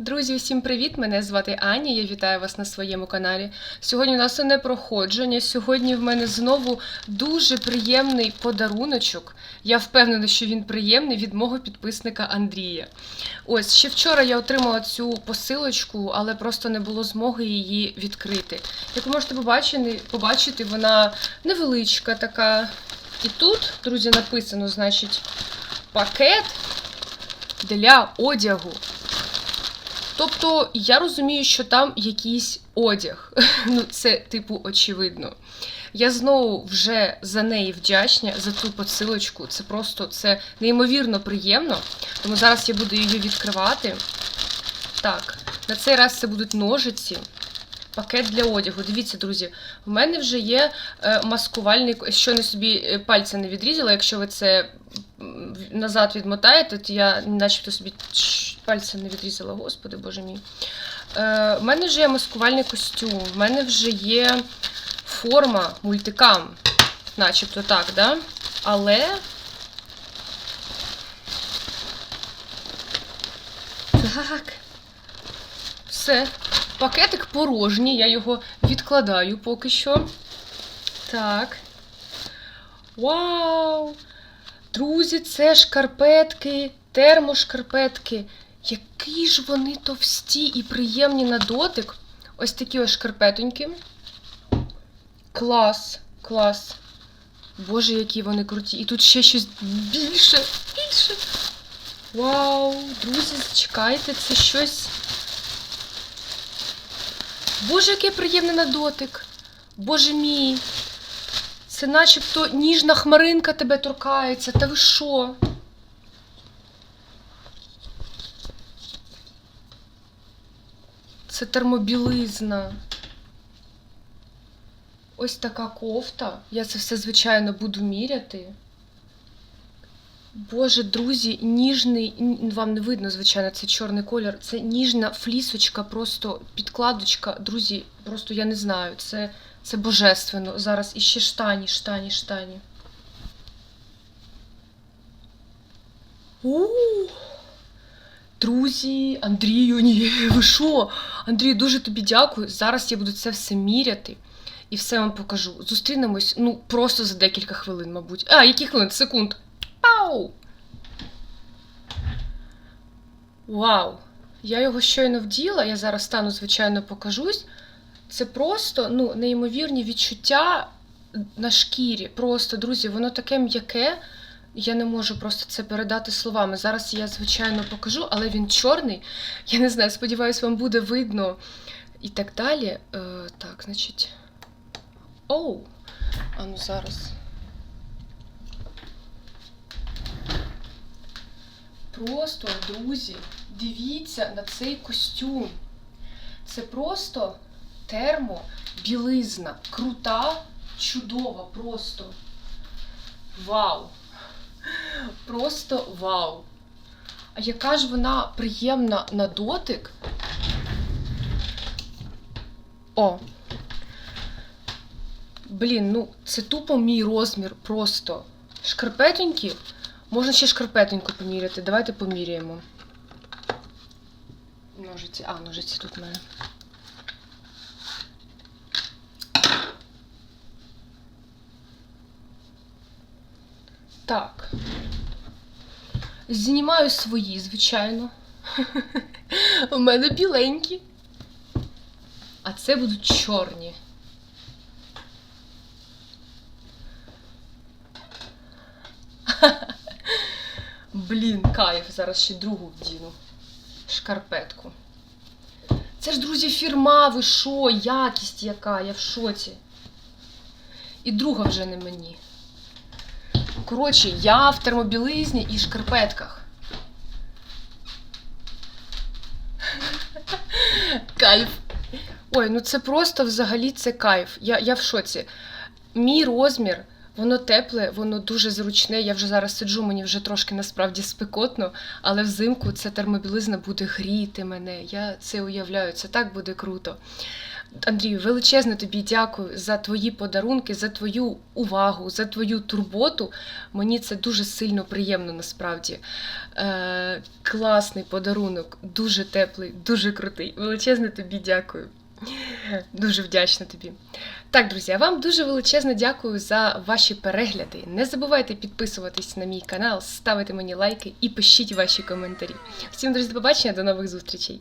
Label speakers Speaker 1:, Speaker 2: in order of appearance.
Speaker 1: Друзі, всім привіт! Мене звати Аня. Я вітаю вас на своєму каналі. Сьогодні у нас не проходження. Сьогодні в мене знову дуже приємний подаруночок. Я впевнена, що він приємний від мого підписника Андрія. Ось ще вчора я отримала цю посилочку, але просто не було змоги її відкрити. Як ви можете побачити, побачити вона невеличка така. І тут, друзі, написано, значить, пакет для одягу. Тобто я розумію, що там якийсь одяг. Ну, це, типу, очевидно. Я знову вже за неї вдячна, за ту посилочку. Це просто це неймовірно приємно. Тому зараз я буду її відкривати. Так, на цей раз це будуть ножиці. Пакет для одягу. Дивіться, друзі, в мене вже є е, маскувальний, що не собі е, пальця не відрізала. Якщо ви це назад відмотаєте, то я начебто собі пальця не відрізала, господи боже мій. Е, в мене вже є маскувальний костюм, в мене вже є форма мультикам, начебто так, да? Але. Так. Все. Пакетик порожній, я його відкладаю поки що. Так. Вау! Друзі, це шкарпетки, термошкарпетки. Які ж вони товсті і приємні на дотик. Ось такі ось шкарпетоньки. Клас, клас. Боже, які вони круті. І тут ще щось більше, більше. Вау, друзі, чекайте, це щось. Боже, яке приємне на дотик. Боже мій. Це начебто ніжна хмаринка тебе торкається. Та ви що? Це термобілизна. Ось така кофта. Я це все, звичайно, буду міряти. Боже, друзі, ніжний, вам не видно, звичайно, це чорний колір. Це ніжна флісочка, просто підкладочка. Друзі, просто я не знаю. Це, це божественно. Зараз іще штані, штані, штані. у Друзі, Андрію, ні, ви що? Андрію, дуже тобі дякую. Зараз я буду це все міряти і все вам покажу. Зустрінемось, ну, просто за декілька хвилин, мабуть. А, які хвилин? Секунд. Пау! Вау! Я його щойно вділа, я зараз стану, звичайно, покажусь. Це просто ну, неймовірні відчуття на шкірі. Просто, друзі, воно таке м'яке. Я не можу просто це передати словами. Зараз я, звичайно, покажу, але він чорний. Я не знаю, сподіваюсь, вам буде видно і так далі. Е, так, значить. Оу! А ну зараз. Просто, друзі, дивіться на цей костюм. Це просто термобілизна. Крута, чудова, просто. Вау! Просто вау! А яка ж вона приємна на дотик? О! Блін, ну це тупо мій розмір просто. Шкарпетонькі. Можна ще шкарпетоньку поміряти. Давайте поміряємо. Ножиці. А, ножиці тут в мене. Так. Знімаю свої, звичайно. У мене біленькі. А це будуть чорні. Блін, кайф. Зараз ще другу вдіну. Шкарпетку. Це ж, друзі, фірма, ви що? Якість яка, я в шоці. І друга вже не мені. Коротше, я в термобілизні і шкарпетках. Кайф. Ой, ну це просто взагалі це кайф. Я, я в шоці. Мій розмір, воно тепле, воно дуже зручне. Я вже зараз сиджу, мені вже трошки насправді спекотно, але взимку ця термобілизна буде гріти мене. Я це уявляю, це так буде круто. Андрію, величезне тобі дякую за твої подарунки, за твою увагу, за твою турботу. Мені це дуже сильно приємно насправді. Е, класний подарунок, дуже теплий, дуже крутий. Величезне тобі дякую. Дуже вдячна тобі. Так, друзі, а вам дуже величезне дякую за ваші перегляди. Не забувайте підписуватись на мій канал, ставити мені лайки і пишіть ваші коментарі. Всім, друзі, до побачення, до нових зустрічей!